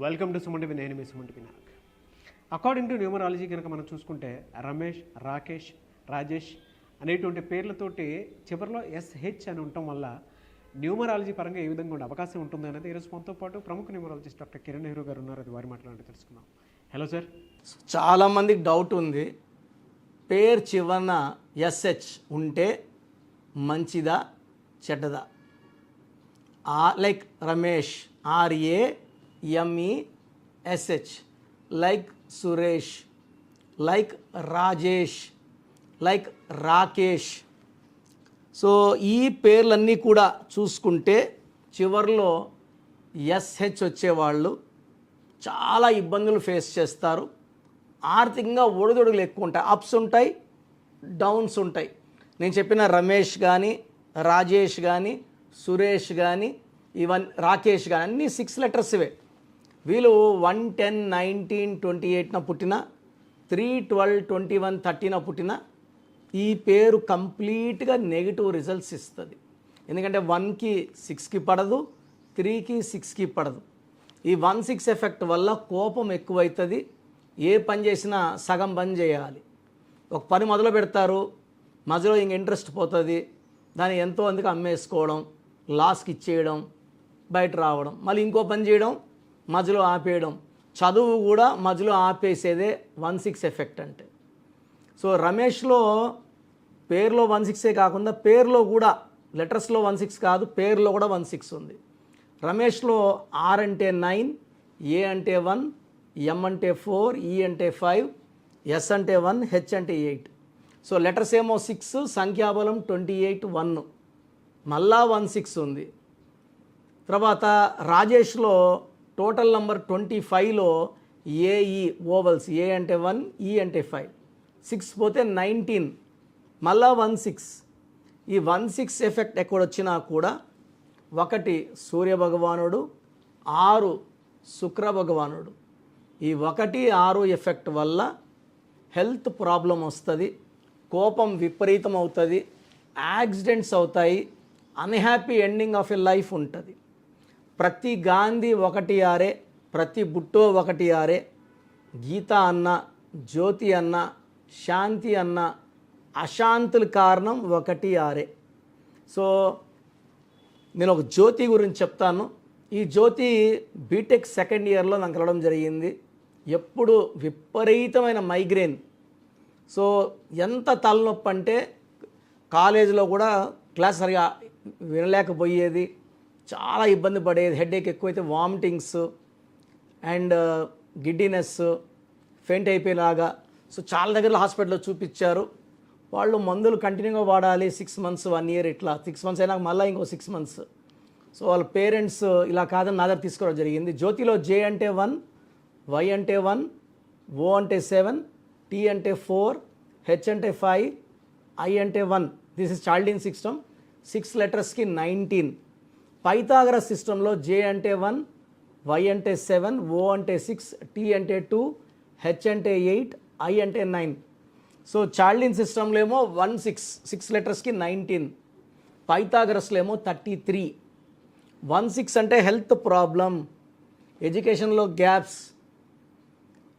Welcome to Sumanti నేను మీ Sumanti Vinayak according to numerology కనుక మనం చూసుకుంటే రమేష్ రాకేష్ రాజేష్ అనేటువంటి పేర్లతోటి చివరిలో ఎస్హెచ్ అని ఉండటం వల్ల న్యూమరాలజీ పరంగా ఏ విధంగా ఉండే అవకాశం ఉంటుంది అనేది ఈరోజు మనతో పాటు ప్రముఖ న్యూమరాలజిస్ట్ డాక్టర్ కిరణ్ నెహ్రూ గారు ఉన్నారు. అది వారి మాట్లాడి తెలుసుకుందాం. హలో సార్ చాలామందికి డౌట్ ఉంది. పేరు చివరన ఎస్హెచ్ ఉంటే మంచిదా చెడ్డదా? ఆ like Ramesh R A M E S H like Suresh like Rajesh like Rakesh so ఈ పేర్లన్నీ కూడా చూసుకుంటే చివరిలో ఎస్హెచ్ వచ్చేవాళ్ళు చాలా ఇబ్బందులు ఫేస్ చేస్తారు. ఆర్థికంగా ఒడిదొడుగులు ఎక్కువ ఉంటాయి. అప్స్ ఉంటాయి డౌన్స్ ఉంటాయి. నేను చెప్పిన రమేష్ కానీ రాజేష్ కానీ సురేష్ కానీ ఇవన్నీ రాకేష్ కానీ అన్నీ సిక్స్ లెటర్స్ ఇవే వీళ్ళు వన్ టెన్ నైన్టీన్ ట్వంటీ ఎయిట్న పుట్టిన త్రీ ట్వెల్వ్ ట్వంటీ వన్ థర్టీన పుట్టిన ఈ పేరు కంప్లీట్గా నెగిటివ్ రిజల్ట్స్ ఇస్తుంది. ఎందుకంటే వన్కి సిక్స్కి పడదు త్రీకి సిక్స్కి పడదు. ఈ వన్ సిక్స్ ఎఫెక్ట్ వల్ల కోపం ఎక్కువవుతుంది ఏ పని చేసినా సగం పని చేయాలి. ఒక పని మొదలు పెడతారు మధ్యలో ఇంక ఇంట్రెస్ట్ పోతుంది. దాన్ని ఎంతో అందుకు అమ్మేసుకోవడం లాస్కి ఇచ్చేయడం బయట రావడం మళ్ళీ ఇంకో పని చేయడం మధ్యలో ఆపేయడం. చదువు కూడా మధ్యలో ఆపేసేదే వన్ సిక్స్ ఎఫెక్ట్ అంటే. సో రమేష్లో పేరులో వన్ సిక్సే కాకుండా పేరులో కూడా లెటర్స్లో వన్ సిక్స్ కాదు పేరులో కూడా వన్ సిక్స్ ఉంది. రమేష్లో ఆర్ అంటే నైన్ ఏ అంటే వన్ ఎం అంటే ఫోర్ ఈ అంటే ఫైవ్ ఎస్ అంటే వన్ హెచ్ అంటే ఎయిట్. సో లెటర్స్ ఏమో సిక్స్ సంఖ్యాబలం ట్వంటీ ఎయిట్ వన్. మళ్ళా వన్ సిక్స్ ఉంది. తర్వాత రాజేష్లో టోటల్ నంబర్ ట్వంటీ ఫైవ్లో ఏఈ ఓవల్స్ ఏ అంటే వన్ ఈ అంటే ఫైవ్. సిక్స్ పోతే నైన్టీన్ మళ్ళా వన్ సిక్స్. ఈ వన్ సిక్స్ ఎఫెక్ట్ ఎక్కడొచ్చినా కూడా ఒకటి సూర్య భగవానుడు ఆరు శుక్ర భగవానుడు. ఈ ఒకటి ఆరు ఎఫెక్ట్ వల్ల హెల్త్ ప్రాబ్లం వస్తుంది కోపం విపరీతం అవుతుంది యాక్సిడెంట్స్ అవుతాయి unhappy ending of a life ఉంటుంది. ప్రతి గాంధీ ఒకటి ఆరే ప్రతి బుట్టో ఒకటి ఆరే గీత అన్న జ్యోతి అన్న శాంతి అన్న అశాంతుల కారణం ఒకటి ఆరే. సో నేను ఒక జ్యోతి గురించి చెప్తాను. ఈ జ్యోతి బీటెక్ సెకండ్ ఇయర్లో నాకు కలవడం జరిగింది. ఎప్పుడు విపరీతమైన మైగ్రేన్. సో ఎంత తలనొప్పి అంటే కాలేజీలో కూడా క్లాస్ సరిగా వినలేకపోయేది. చాలా ఇబ్బంది పడేది. హెడేక్ ఎక్కువైతే వామిటింగ్స్ అండ్ గిడ్డినెస్ ఫెయింట్ అయిపోయేలాగా. సో చాలా దగ్గర హాస్పిటల్లో చూపించారు. వాళ్ళు మందులు కంటిన్యూగా వాడాలి. సిక్స్ మంత్స్ వన్ ఇయర్ ఇట్లా. సిక్స్ మంత్స్ అయినాక మళ్ళీ ఇంకో సిక్స్ మంత్స్ సో వాళ్ళ పేరెంట్స్ ఇలా కాదని నా దగ్గర తీసుకోవడం జరిగింది. జ్యోతిలో జే అంటే వన్ వై అంటే వన్ ఓ అంటే సెవెన్ టీ అంటే ఫోర్ హెచ్ అంటే ఫైవ్ ఐ అంటే one this is Chaldean system six లెటర్స్కి nineteen Pythagoras సిస్టంలో జే అంటే వన్ వై అంటే సెవెన్ ఓ అంటే సిక్స్ టీ అంటే టూ హెచ్ అంటే ఎయిట్ ఐ అంటే నైన్ సో చాల్డిన్ సిస్టంలో ఏమో వన్ సిక్స్ సిక్స్ లెటర్స్కి నైన్టీన్ పైథాగరస్లో ఏమో థర్టీ త్రీ వన్ సిక్స్ అంటే హెల్త్ ప్రాబ్లం ఎడ్యుకేషన్లో గ్యాప్స్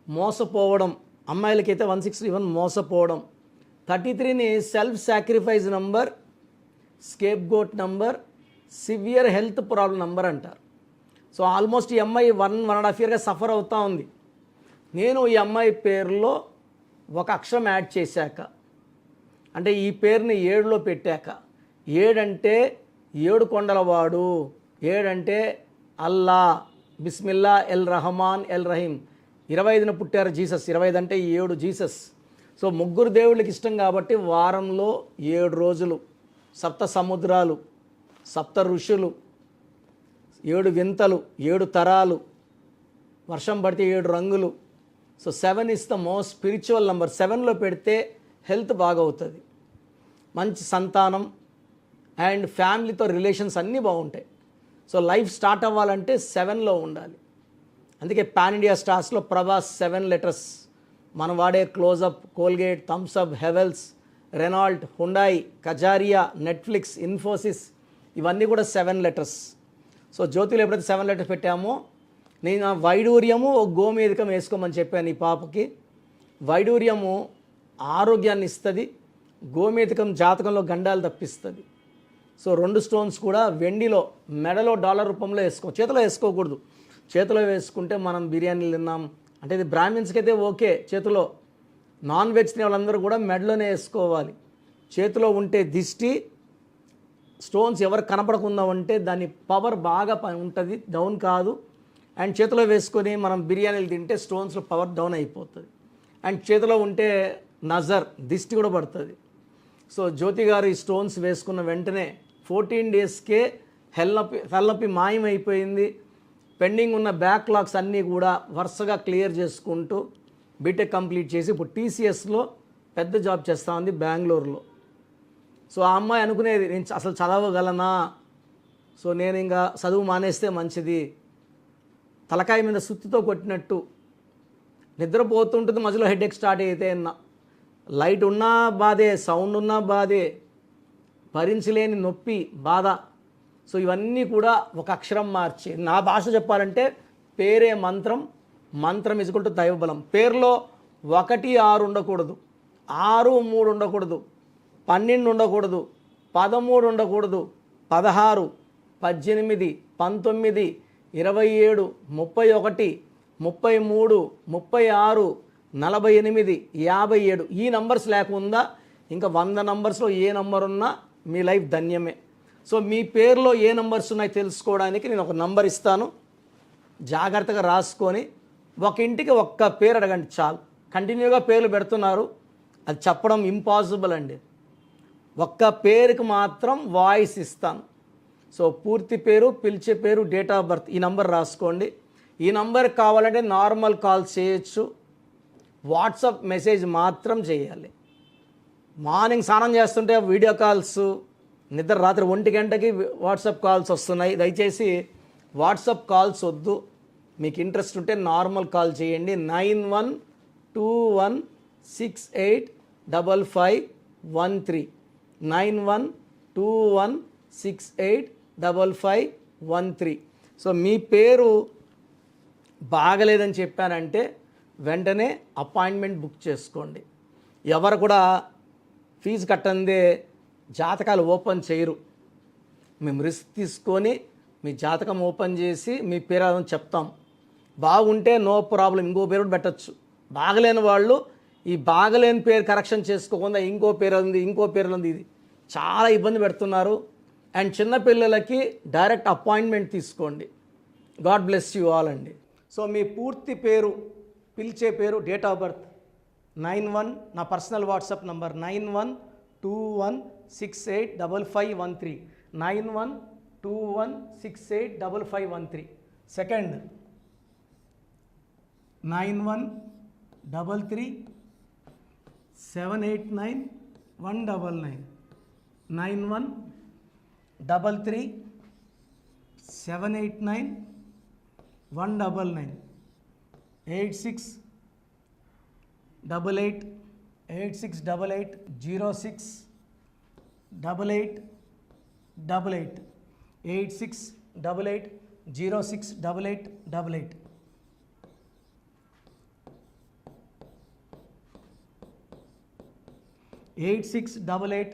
మోసపోవడం. అమ్మాయిలకైతే వన్ సిక్స్ ఈవెన్ మోసపోవడం. థర్టీ త్రీని self sacrifice number scapegoat number severe health problem number అంటారు. సో ఆల్మోస్ట్ ఈ అమ్మాయి వన్ వన్ అండ్ హాఫ్ ఇయర్గా సఫర్ అవుతూ ఉంది. నేను ఈ అమ్మాయి పేరులో ఒక అక్షరం యాడ్ చేశాక అంటే ఈ పేరుని ఏడులో పెట్టాక ఏడంటే ఏడు కొండలవాడు ఏడంటే అల్లా బిస్మిల్లా ఎల్ రహమాన్ ఎల్ రహీం. ఇరవై ఐదున పుట్టారు జీసస్. ఇరవై ఐదు అంటే ఏడు జీసస్. సో ముగ్గురు దేవుళ్ళకి ఇష్టం కాబట్టి వారంలో ఏడు రోజులు సప్త సముద్రాలు సప్త ఋషులు ఏడు వింతలు ఏడు తరాలు వర్షం పడితే ఏడు రంగులు. So seven is the most spiritual number సెవెన్లో పెడితే హెల్త్ బాగవుతుంది. మంచి సంతానం అండ్ ఫ్యామిలీతో రిలేషన్స్ అన్నీ బాగుంటాయి. సో లైఫ్ స్టార్ట్ అవ్వాలంటే సెవెన్లో ఉండాలి. అందుకే పాన్ ఇండియా స్టార్స్లో ప్రభాస్ సెవెన్ లెటర్స్ మనం వాడే Closeup Colgate Thums Up Havells Renault Hyundai Kajaria Netflix Infosys ఇవన్నీ కూడా సెవెన్ లెటర్స్ సో జ్యోతిలో ఎప్పుడైతే సెవెన్ లెటర్స్ పెట్టామో నేను ఆ వైడూర్యము ఒక గోమేధికం వేసుకోమని చెప్పాను ఈ పాపకి. వైడూర్యము ఆరోగ్యాన్ని ఇస్తుంది గోమేధికం జాతకంలో గండాలు తప్పిస్తుంది. సో రెండు స్టోన్స్ కూడా వెండిలో మెడలో డాలర్ రూపంలో వేసుకో చేతిలో వేసుకోకూడదు. చేతిలో వేసుకుంటే మనం బిర్యానీలు తిన్నాం. అంటే ఇది బ్రాహ్మిన్స్కి అయితే ఓకే చేతిలో. నాన్ వెజ్ తినే వాళ్ళందరూ కూడా మెడలోనే వేసుకోవాలి. చేతిలో ఉంటే దిష్టి స్టోన్స్ ఎవరు కనపడకుండా ఉంటే దాని పవర్ బాగా ప- ఉంటుంది డౌన్ కాదు. అండ్ చేతిలో వేసుకొని మనం బిర్యానీలు తింటే స్టోన్స్లో పవర్ డౌన్ అయిపోతుంది. అండ్ చేతిలో ఉంటే నజర్ దిష్టి కూడా పడుతుంది. సో జ్యోతి గారు ఈ స్టోన్స్ వేసుకున్న వెంటనే ఫోర్టీన్ డేస్కే హెల్నొప్పి తలనొప్పి మాయమైపోయింది. పెండింగ్ ఉన్న బ్యాక్లాగ్స్ అన్నీ కూడా వరుసగా క్లియర్ చేసుకుంటూ బీటెక్ కంప్లీట్ చేసి ఇప్పుడు టీసీఎస్లో పెద్ద జాబ్ చేస్తూ ఉంది బెంగళూరులో. సో ఆ అమ్మాయి అనుకునేది నేను అసలు చదవగలనా? సో నేను ఇంకా చదువు మానేస్తే మంచిది. తలకాయ మీద సుత్తితో కొట్టినట్టు. నిద్రపోతుంటుంది మధ్యలో హెడేక్ స్టార్ట్ అయితే అన్నా. లైట్ ఉన్నా బాధే సౌండ్ ఉన్నా బాధే. భరించలేని నొప్పి బాధ. సో ఇవన్నీ కూడా ఒక అక్షరం మార్చి నా భాష చెప్పాలంటే పేరే మంత్రం మంత్రం ఇసుకుంటూ దైవబలం. పేరులో ఒకటి ఆరు ఉండకూడదు. ఆరు మూడు ఉండకూడదు. పన్నెండు ఉండకూడదు పదమూడు ఉండకూడదు పదహారు పద్దెనిమిది పంతొమ్మిది ఇరవై ఏడు ముప్పై ఒకటి ముప్పై మూడు ముప్పై ఆరు నలభై ఎనిమిది యాభై ఏడు. ఈ నంబర్స్ లేకుండా ఇంకా వంద నంబర్స్లో ఏ నంబర్ ఉన్నా మీ లైఫ్ ధన్యమే. సో మీ పేరులో ఏ నంబర్స్ ఉన్నాయో తెలుసుకోవడానికి నేను ఒక నంబర్ ఇస్తాను. జాగ్రత్తగా రాసుకొని ఒక ఇంటికి ఒక్క పేరు అడగండి చాలు. కంటిన్యూగా పేర్లు పెడుతున్నారు. అది చెప్పడం ఇంపాసిబుల్ అండి. ఒక్క పేరుకి మాత్రం వాయిస్ ఇస్తాను సో పూర్తి పేరు పిలిచే పేరు డేట్ ఆఫ్ బర్త్ ఈ నంబర్ రాసుకోండి. ఈ నంబర్ కావాలంటే నార్మల్ కాల్ చేయొచ్చు. వాట్సాప్ మెసేజ్ మాత్రం చేయాలి. మార్నింగ్ స్నానం చేస్తుంటే వీడియో కాల్స్ నిద్ర రాత్రి ఒంటి గంటకి వాట్సాప్ కాల్స్ వస్తున్నాయి. దయచేసి వాట్సాప్ కాల్స్ వద్దు. మీకు ఇంట్రెస్ట్ ఉంటే నార్మల్ కాల్ చేయండి. Nine one two one six eight double five one three. Nine one two one six eight double five one three. So మీ పేరు బాగలేదని చెప్పానంటే వెంటనే అపాయింట్మెంట్ బుక్ చేసుకోండి. ఎవరు కూడా ఫీజు కట్టందే జాతకాలు ఓపెన్ చేయరు. మేము రిస్క్ తీసుకొని మీ జాతకం ఓపెన్ చేసి మీ పేరు అదని చెప్తాం. బాగుంటే నో ప్రాబ్లం ఇంకో పేరు కూడా పెట్టచ్చు. బాగలేని వాళ్ళు ఈ బాగలేని పేరు కరెక్షన్ చేసుకోకుండా ఇంకో పేరు ఉంది ఇంకో పేరు ఉంది ఇది. చాలా ఇబ్బంది పెడుతున్నారు. అండ్ చిన్నపిల్లలకి డైరెక్ట్ అపాయింట్మెంట్ తీసుకోండి. గాడ్ బ్లెస్ యూ ఆల్ అండి. సో మీ పూర్తి పేరు పిలిచే పేరు date of birth nine one నా personal WhatsApp number nine one two one six eight double five one three. Nine one two one six eight double five one three. Second. Nine one double three seven eight nine one double nine. Nine one double three seven eight nine one double nine eight six double eight eight six double eight zero six double eight double eight eight six double eight zero six double eight double eight eight six double eight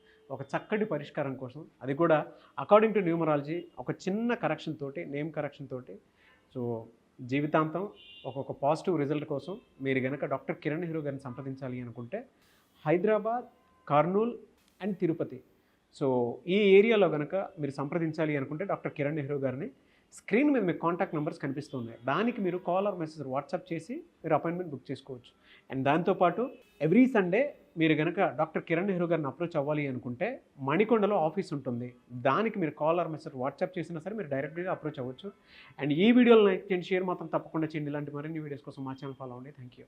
ఒక చక్కటి పరిష్కారం కోసం. అది కూడా according to numerology ఒక చిన్న correction తోటి name correction తోటి. సో జీవితాంతం ఒక్కొక్క పాజిటివ్ రిజల్ట్ కోసం మీరు గనక డాక్టర్ కిరణ్ హీరో గారిని సంప్రదించాలి అనుకుంటే హైదరాబాద్ కర్నూల్ అండ్ తిరుపతి. సో ఈ ఏరియాలో కనుక మీరు సంప్రదించాలి అనుకుంటే డాక్టర్ కిరణ్ నెహ్రూ గారిని స్క్రీన్ మీద మీకు కాంటాక్ట్ నెంబర్స్ కనిపిస్తున్నాయి దానికి మీరు కాల్ ఆర్ మెసేజ్ వాట్సాప్ చేసి మీరు అపాయింట్మెంట్ బుక్ చేసుకోవచ్చు. అండ్ దాంతోపాటు ఎవ్రీ సండే మీరు కనుక డాక్టర్ కిరణ్ నెహ్రూ గారిని అప్రోచ్ అవ్వాలి అనుకుంటే మణికొండలో ఆఫీస్ ఉంటుంది. దానికి మీరు కాల్ ఆర్ మెసేజ్ వాట్సాప్ చేసినా సరే మీరు డైరెక్ట్గా అప్రోచ్ అవ్వచ్చు. అండ్ ఈ వీడియోలో లైక్ చేయండి షేర్ మాత్రం తప్పకుండా చేయండి. ఇలాంటి మరిన్ని వీడియోస్ కోసం మా ఛానల్ ఫాలో అవ్వండి. Thank you